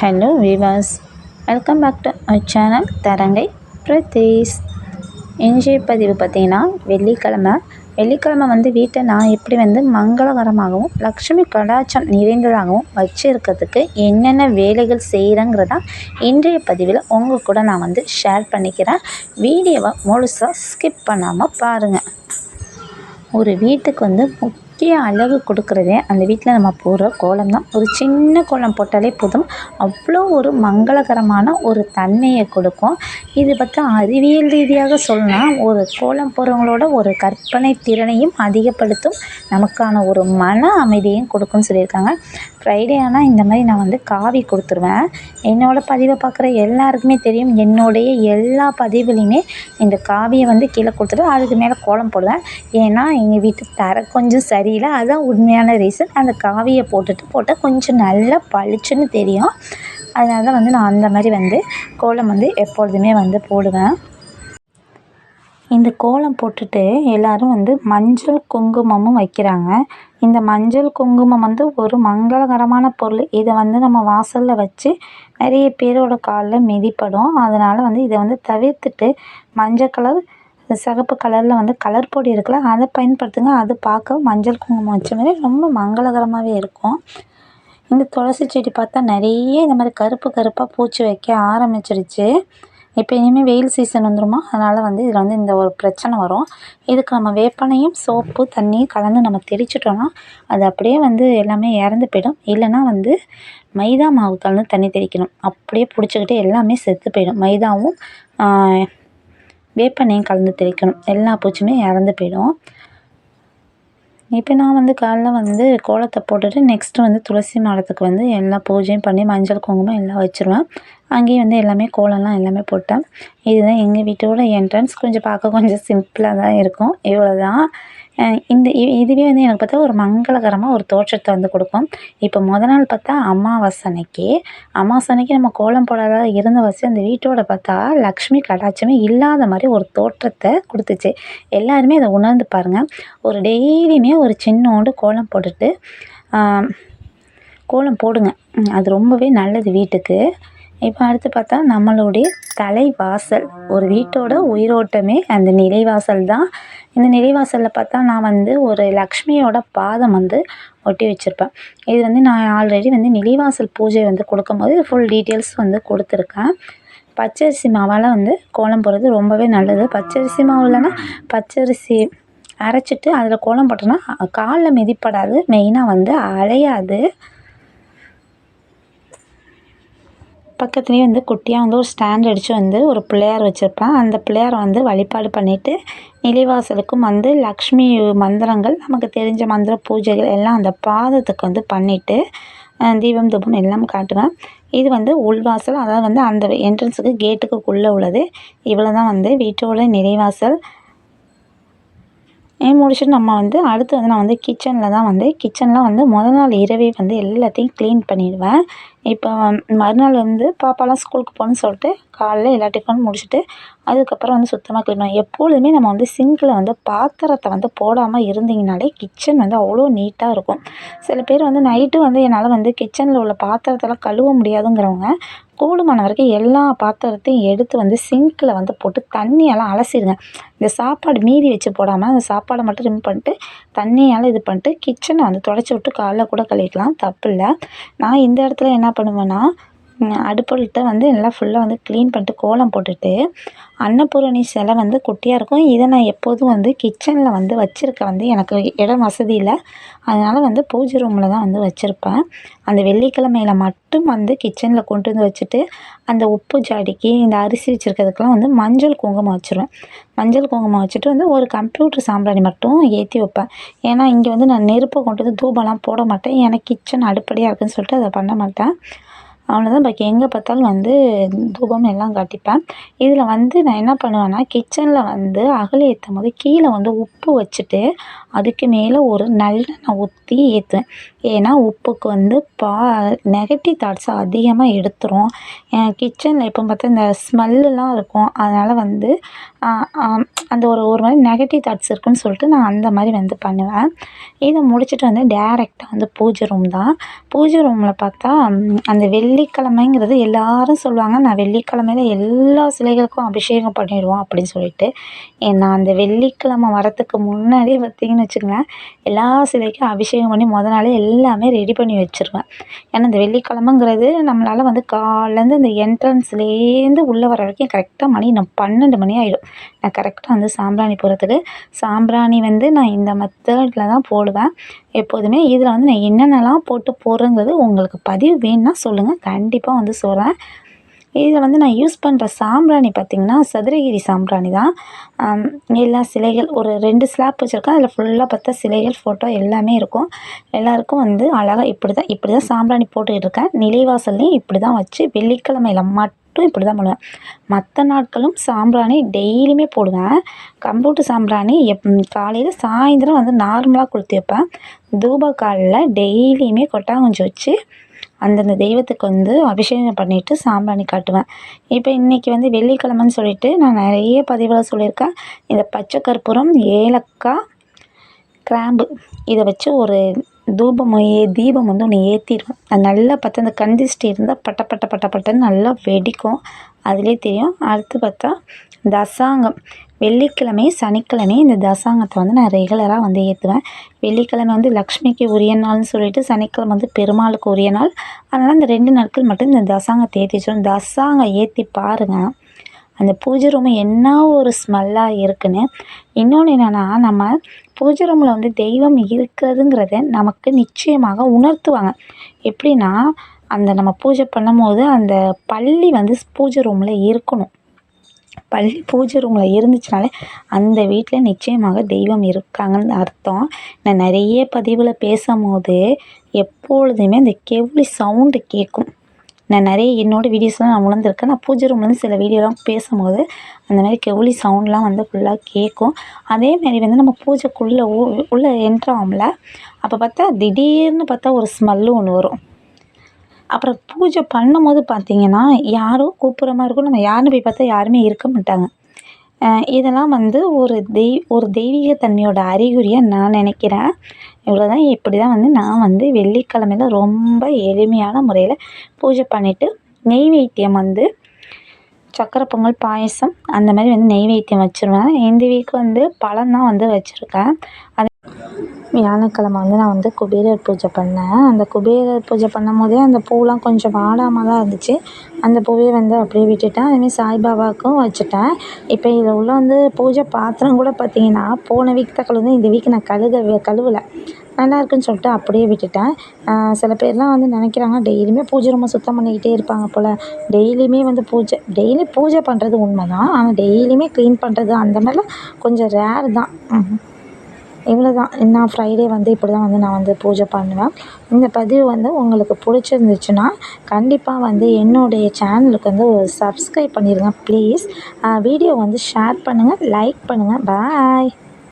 Hello Vilas welcome back to our channel தரங்கை பிரதேஷ். இன்றைய பதிவு பார்த்திங்கன்னா வெள்ளிக்கிழமை. வெள்ளிக்கிழமை வந்து வீட்டை நான் எப்படி வந்து மங்களகரமாகவும் லக்ஷ்மி கடாச்சம் நிறைந்ததாகவும் வச்சுருக்கிறதுக்கு என்னென்ன வேலைகள் செய்கிறேங்கிறதான் இன்றைய பதிவில் உங்கள் கூட நான் வந்து ஷேர் பண்ணிக்கிறேன். வீடியோவை முழுசாக ஸ்கிப் பண்ணாமல் பாருங்கள் ஒரு வீட்டுக்கு வந்து முக்கிய அழகு கொடுக்குறதே அந்த வீட்டில் நம்ம போடுற கோலம் தான் ஒரு சின்ன கோலம் போட்டாலே போதும். அவ்வளோ ஒரு மங்களகரமான ஒரு தன்மையை கொடுக்கும். இது பற்றி அறிவியல் ரீதியாக சொல்லணும்னா ஒரு கோலம் போடுறவங்களோட ஒரு கற்பனை திறனையும் அதிகப்படுத்தும். நமக்கான ஒரு மன அமைதியும் கொடுக்கும்னு சொல்லியிருக்காங்க. ஃப்ரைடே ஆனால் இந்த மாதிரி நான் வந்து காவி கொடுத்துருவேன். என்னோடய பதிவை பார்க்குற எல்லாருக்குமே தெரியும். என்னுடைய எல்லா பதிவுலையுமே இந்த காவியை வந்து கீழே கொடுத்துட்டு அதுக்கு மேலே கோலம் போடுவேன். ஏன்னா எங்கள் வீட்டு தர கொஞ்சம் சரி தெரியல. அதுதான் உண்மையான ரீசன் அந்த காவியை போட்டுட்டு போட்டால் கொஞ்சம் நல்லா பளிச்சுன்னு தெரியும். அதனால தான் வந்து நான் அந்த மாதிரி வந்து கோலம் வந்து எப்பொழுதுமே வந்து போடுவேன். இந்த கோலம் போட்டுட்டு எல்லோரும் வந்து மஞ்சள் குங்குமமும் வைக்கிறாங்க. இந்த மஞ்சள் குங்குமம் வந்து ஒரு மங்களகரமான பொருள். இதை வந்து நம்ம வாசலில் வச்சு நிறைய பேரோட காலில் மிதிப்படும். அதனால் வந்து இதை வந்து தவிர்த்துட்டு மஞ்சள் கலர் சிகப்பு கலரில் வந்து கலர் பொடி இருக்குல்ல அதை பயன்படுத்துங்க. அது பார்க்க மஞ்சள் குங்குமம் வச்ச மாதிரி ரொம்ப மங்களகரமாகவே இருக்கும். இந்த துளசி செடி பார்த்தா நிறைய இந்த மாதிரி கருப்பு கருப்பாக பூச்சி வைக்க ஆரம்பிச்சிருச்சு. இப்போ இனிமேல் வெயில் சீசன் வந்துருமா? அதனால் வந்து இதில் வந்து இந்த ஒரு பிரச்சனை வரும். இதுக்கு நம்ம வேப்பனையும் சோப்பு தண்ணியும் கலந்து நம்ம தெளிச்சிட்டோம்னா அது அப்படியே வந்து எல்லாமே இறந்து போயிடும். இல்லைன்னா வந்து மைதா மாவு கலந்து தண்ணி தெளிக்கணும். அப்படியே பிடிச்சிக்கிட்டு எல்லாமே செத்து போயிடும். மைதாவும் வேப்பெண்ணையும் கலந்து தெளிக்கணும். எல்லா பூச்சியுமே இறந்து போயிடும். இப்போ நான் வந்து காலைல வந்து கோலத்தை போட்டுட்டு நெக்ஸ்ட்டு வந்து துளசி மரத்துக்கு வந்து எல்லா பூஜையும் பண்ணி மஞ்சள் குங்குமம் எல்லாம் வச்சுருவேன். அங்கேயும் வந்து எல்லாமே கோலம்லாம் எல்லாமே போட்டேன். இதுதான் எங்கள் வீட்டோட என்ட்ரன்ஸ் கொஞ்சம் பார்க்க கொஞ்சம் சிம்பிளாக தான் இருக்கும். இவ்வளோ தான் இந்த இதுவே வந்து எனக்கு பார்த்தா ஒரு மங்களகரமாக ஒரு தோற்றத்தை வந்து கொடுக்கும். இப்போ முத நாள் பார்த்தா அமாவாசை அன்னைக்கு அமாவாசை அன்னைக்கு நம்ம கோலம் போடாத இருந்த வச்சு அந்த வீட்டோட பார்த்தா லக்ஷ்மி கடாட்சமே இல்லாத மாதிரி ஒரு தோற்றத்தை கொடுத்துச்சு. எல்லாருமே அதை உணர்ந்து பாருங்கள் ஒரு டெய்லியுமே ஒரு சின்னோண்டு கோலம் போட்டுட்டு கோலம் போடுங்க. அது ரொம்பவே நல்லது வீட்டுக்கு. இப்போ அடுத்து பார்த்தா நம்மளுடைய தலைவாசல். ஒரு வீட்டோட உயிரோட்டமே அந்த நிலைவாசல் தான். இந்த நிலைவாசலில் பார்த்தா நான் வந்து ஒரு லக்ஷ்மியோட பாதம் வந்து ஒட்டி வச்சுருப்பேன். இது வந்து நான் ஆல்ரெடி வந்து நிலைவாசல் பூஜை வந்து கொடுக்கும்போது ஃபுல் டீட்டெயில்ஸ் வந்து கொடுத்துருக்கேன். பச்சரிசி மாவால் வந்து கோலம் போடுறது ரொம்பவே நல்லது. பச்சரிசி மாவு இல்லைன்னா பச்சரிசி அரைச்சிட்டு அதில் கோலம் போட்டோன்னா காலில் மிதிப்படாது மெயினாக வந்து அலையாது. பக்கத்துலேயே வந்து குட்டியாக வந்து ஒரு ஸ்டாண்ட் அடித்து வந்து ஒரு பிள்ளையார் வச்சுருப்பேன். அந்த பிள்ளையாரை வந்து வழிபாடு பண்ணிவிட்டு நிலைவாசலுக்கும் வந்து லக்ஷ்மி மந்திரங்கள் நமக்கு தெரிஞ்ச மந்திர பூஜைகள் எல்லாம் அந்த பாதத்துக்கு வந்து பண்ணிவிட்டு தீபம் தூபம் எல்லாம் காட்டுவேன். இது வந்து உள்வாசல் அதாவது வந்து அந்த என்ட்ரன்ஸுக்கு கேட்டுக்குள்ளே உள்ளது. இவ்வளோ தான் வந்து வீட்டோட நிலைவாசல் முடிச்சுட்டு நம்ம வந்து அடுத்து வந்து நான் வந்து கிச்சனில் தான் வந்து கிச்சனில் வந்து முதல் நாள் இரவே வந்து எல்லாத்தையும் க்ளீன் பண்ணிடுவேன். இப்போ மறுநாள் வந்து பாப்பாலாம் ஸ்கூலுக்கு போகணுன்னு சொல்லிட்டு காலைல எல்லா டிஃபனும் முடிச்சுட்டு அதுக்கப்புறம் வந்து சுத்தமாக க்ளீன் பண்ணுவேன் எப்பொழுதுமே நம்ம வந்து சிங்கில் வந்து பாத்திரத்தை வந்து போடாமல் இருந்தீங்கனாலே கிச்சன் வந்து அவ்வளோ நீட்டாக இருக்கும். சில பேர் வந்து நைட்டு வந்து என்னால் வந்து கிச்சனில் உள்ள பாத்திரத்தெல்லாம் கழுவ முடியாதுங்கிறவங்க கூடுமான வரைக்கும் எல்லா பாத்திரத்தையும் எடுத்து வந்து சிங்கில் வந்து போட்டு தண்ணியெல்லாம் அலசிடுங்க. இந்த சாப்பாடு மீதி வச்சு போடாமல் அந்த சாப்பாடை மட்டும் ரிமூவ் பண்ணிட்டு தண்ணியால் இது பண்ணிட்டு கிச்சனை வந்து தொடச்சி விட்டு காலைல கூட கழுவிக்கலாம். தப்பு இல்லை நான் இந்த இடத்துல என்ன பண்ணுவேன்னா அடுப்புகிட்ட வந்து நல்லா ஃபுல்லாக வந்து க்ளீன் பண்ணிட்டு கோலம் போட்டுட்டு அன்னபூரணி சிலை வந்து குட்டியாக இருக்கும். இதை நான் எப்போதும் வந்து கிச்சனில் வந்து வச்சுருக்க வந்து எனக்கு இடம் வசதி இல்லை. அதனால் வந்து பூஜை ரூமில் தான் வந்து வச்சுருப்பேன். அந்த வெள்ளிக்கிழமையில மட்டும் வந்து கிச்சனில் கொண்டு வந்து வச்சுட்டு அந்த உப்பு ஜாடிக்கு இந்த அரிசி வச்சுருக்கிறதுக்கெலாம் வந்து மஞ்சள் குங்குமம் வச்சுருவேன் மஞ்சள் குங்குமம் வச்சுட்டு வந்து ஒரு கம்ப்யூட்டர் சாம்பிராணி மட்டும் ஏற்றி வைப்பேன். ஏன்னா இங்கே வந்து நான் நெருப்பை கொண்டு வந்து தூபம்லாம் போட மாட்டேன். ஏன்னா கிச்சன் அடுப்படியாக இருக்குதுன்னு சொல்லிட்டு அதை பண்ண மாட்டேன். அவ்வளோதான் பாக்கி எங்கே பார்த்தாலும் வந்து தூபம் எல்லாம் காட்டிப்பேன். இதில் வந்து நான் என்ன பண்ணுவேன்னா கிச்சனில் வந்து அகல் ஏற்றும் போது கீழே வந்து உப்பு வச்சுட்டு அதுக்கு மேலே ஒரு நல்லெண்ணெய் ஊற்றி ஏற்றுவேன் ஏன்னா உப்புக்கு வந்து பா நெகட்டிவ் தாட்ஸை அதிகமாக எடுத்துரும். கிச்சனில் எப்போ பார்த்தா இந்த ஸ்மெல்லுலாம் இருக்கும். அதனால் வந்து அந்த ஒரு ஒரு மாதிரி நெகட்டிவ் தாட்ஸ் இருக்குன்னு சொல்லிட்டு நான் அந்த மாதிரி வந்து பண்ணுவேன். இதை முடிச்சுட்டு வந்து டேரெக்டாக வந்து பூஜை ரூம் தான். பூஜை ரூமில் பார்த்தா அந்த வெள்ளிக்கிழமைங்கிறது எல்லாரும் சொல்லுவாங்க. நான் வெள்ளிக்கிழமையில எல்லா சிலைகளுக்கும் அபிஷேகம் பண்ணிடுவோம் அப்படின்னு சொல்லிட்டு. நான் அந்த வெள்ளிக்கிழமை வரத்துக்கு முன்னாடியே பார்த்தீங்கன்னு வச்சுக்கோங்களேன் எல்லா சிலைக்கும் அபிஷேகம் பண்ணி முத நாளே எல்லாமே ரெடி பண்ணி வச்சுருவேன். ஏன்னா இந்த வெள்ளிக்கிழமைங்கிறது நம்மளால் வந்து காலைலேருந்து இந்த என்ட்ரன்ஸ்லேருந்து உள்ளே வர வரைக்கும் கரெக்டாக மணி நான் பன்னெண்டு மணி ஆகிடும் நான் கரெக்டாக வந்து சாம்பிராணி போடுறதுக்கு. சாம்பிராணி வந்து நான் இந்த மெத்தடில் தான் போடுவேன். எப்போதுமே இதில் வந்து நான் என்னென்னலாம் போட்டு போடுறேங்கிறது உங்களுக்கு பதிவு வேணும்னா சொல்லுங்கள் கண்டிப்பாக வந்து சொல்கிறேன் இதில் வந்து நான் யூஸ் பண்ணுற சாம்பிராணி பார்த்திங்கன்னா சதுரகிரி சாம்பிராணி தான். எல்லா சிலைகள் ஒரு ரெண்டு ஸ்லாப் வச்சுருக்கேன் அதில் ஃபுல்லாக பார்த்தா சிலைகள் ஃபோட்டோ எல்லாமே இருக்கும். எல்லாருக்கும் வந்து அழகாக இப்படி தான் இப்படி தான் சாம்பிராணி போட்டுக்கிட்டு இருக்கேன். நிலைவாசல்லையும் இப்படி தான் வச்சு வெள்ளிக்கிழமையில மட்டும் இப்படி தான் பண்ணுவேன். மற்ற நாட்களும் சாம்பிராணி டெய்லியுமே போடுவேன். கம்ப்யூட்டர் சாம்பிராணி எப் காலையில் சாயந்தரம் வந்து நார்மலாக கொளுத்தி வைப்பேன். தூப காலில் டெய்லியுமே கொட்டாங்குச்சி வச்சு அந்தந்த தெய்வத்துக்கு வந்து அபிஷேகம் பண்ணிவிட்டு சாம்பிராணி காட்டுவேன். இப்போ இன்றைக்கி வந்து வெள்ளிக்கிழமைன்னு சொல்லிட்டு நான் நிறைய பதிவில் சொல்லியிருக்கேன். இந்த பச்சை கற்பூரம் ஏலக்காய் கிராம்பு இதை வச்சு ஒரு தூபம் ஏ தீபம் வந்து ஒன்று ஏற்றிடுவேன் அது நல்லா பார்த்தா அந்த கந்திஷ்டி இருந்தால் பட்ட பட்ட பட்ட பட்டன்னு நல்லா வெடிக்கும். அதிலே தெரியும். அடுத்து பார்த்தா தசாங்கம் வெள்ளிக்கிழமை சனிக்கிழமை இந்த தசாங்கத்தை வந்து நான் ரெகுலராக வந்து ஏற்றுவேன் வெள்ளிக்கிழமை வந்து லக்ஷ்மிக்கு உரிய நாள்னு சொல்லிட்டு சனிக்கிழமை வந்து பெருமாளுக்கு உரிய நாள். அதனால் அந்த ரெண்டு நாட்கள் மட்டும் இந்த தசாங்கத்தை ஏற்றி வச்சிடும் தசாங்கம் ஏற்றி பாருங்கள் அந்த பூஜை ரூம் என்ன ஒரு ஸ்மெல்லாக இருக்குன்னு. இன்னொன்று என்னென்னா நம்ம பூஜை ரூமில் வந்து தெய்வம் இருக்கிறதுங்கிறத நமக்கு நிச்சயமாக உணர்த்துவாங்க. எப்படின்னா அந்த நம்ம பூஜை பண்ணும்போது அந்த பள்ளி வந்து பூஜை ரூமில் இருக்கணும். பள்ளி பூஜை ரூமில் இருந்துச்சுனாலே அந்த வீட்டில் நிச்சயமாக தெய்வம் இருக்காங்கன்னு அர்த்தம். நான் நிறைய பதிவில் பேசும்போது எப்பொழுதுமே அந்த கெவுளி சவுண்டு கேட்கும் நான் நிறைய என்னோடய வீடியோஸ்லாம் நான் உணர்ந்திருக்கேன். நான் பூஜை ரூம்லேருந்து சில வீடியோலாம் பேசும்போது அந்த மாதிரி கெவுளி சவுண்ட்லாம் வந்து ஃபுல்லாக கேட்கும் அதேமாரி வந்து நம்ம பூஜைக்குள்ளே உள்ளே என்ட்ராகும்ல அப்போ பார்த்தா திடீர்னு பார்த்தா ஒரு ஸ்மெல்லு ஒன்று வரும். அப்புறம் பூஜை பண்ணும்போது பார்த்தீங்கன்னா யாரோ கூப்பிட்ற மாதிரி இருக்கும். நம்ம யாருன்னு போய் பார்த்தா யாருமே இருக்க மாட்டாங்க. இதெல்லாம் வந்து ஒரு தெய் ஒரு தெய்வீக தன்மையோட அறிகுறியாக நான் நினைக்கிறேன். இவ்வளோ தான் இப்படி தான் வந்து நான் வந்து வெள்ளிக்கிழமையில ரொம்ப எளிமையான முறையில் பூஜை பண்ணிவிட்டு நெய்வேத்தியம் வந்து சக்கரை பொங்கல் பாயசம் அந்த மாதிரி வந்து நெய்வேத்தியம் வச்சுருவேன். இந்த வீக் வந்து பழம் தான் வந்து வச்சுருக்கேன். அது வியாழக்கிழம வந்து நான் வந்து குபேரர் பூஜை பண்ணேன். அந்த குபேரர் பூஜை பண்ணும் போதே அந்த பூவெலாம் கொஞ்சம் வாடாமல் தான் இருந்துச்சு. அந்த பூவே வந்து அப்படியே விட்டுட்டேன். அதேமாரி சாய்பாபாவுக்கும் வச்சுட்டேன். இப்போ இதில் உள்ள வந்து பூஜை பாத்திரம் கூட பார்த்தீங்கன்னா போன வீக் தான் கழுவுனேன். இந்த வீக் நான் கழுக கழுவலை. நல்லா இருக்குன்னு சொல்லிட்டு அப்படியே விட்டுட்டேன். சில பேர்லாம் வந்து நினைக்கிறாங்க டெய்லியுமே பூஜை ரூமை சுத்தம் பண்ணிக்கிட்டே இருப்பாங்க போல். டெய்லியுமே வந்து பூஜை டெய்லி பூஜை பண்ணுறது உண்மை தான் ஆனால் டெய்லியுமே க்ளீன் பண்ணுறது அந்த மாதிரிலாம் கொஞ்சம் ரேர் தான். இவ்வளோ தான் நான் ஃப்ரைடே வந்து இப்படி தான் வந்து நான் வந்து பூஜை பண்ணுவேன். இந்த பதிவு வந்து உங்களுக்கு பிடிச்சிருந்துச்சுன்னா கண்டிப்பாக வந்து என்னுடைய சேனலுக்கு வந்து ஒரு சப்ஸ்கிரைப் பண்ணிடுங்க ப்ளீஸ் வீடியோ வந்து ஷேர் பண்ணுங்கள் லைக் பண்ணுங்கள் பாய்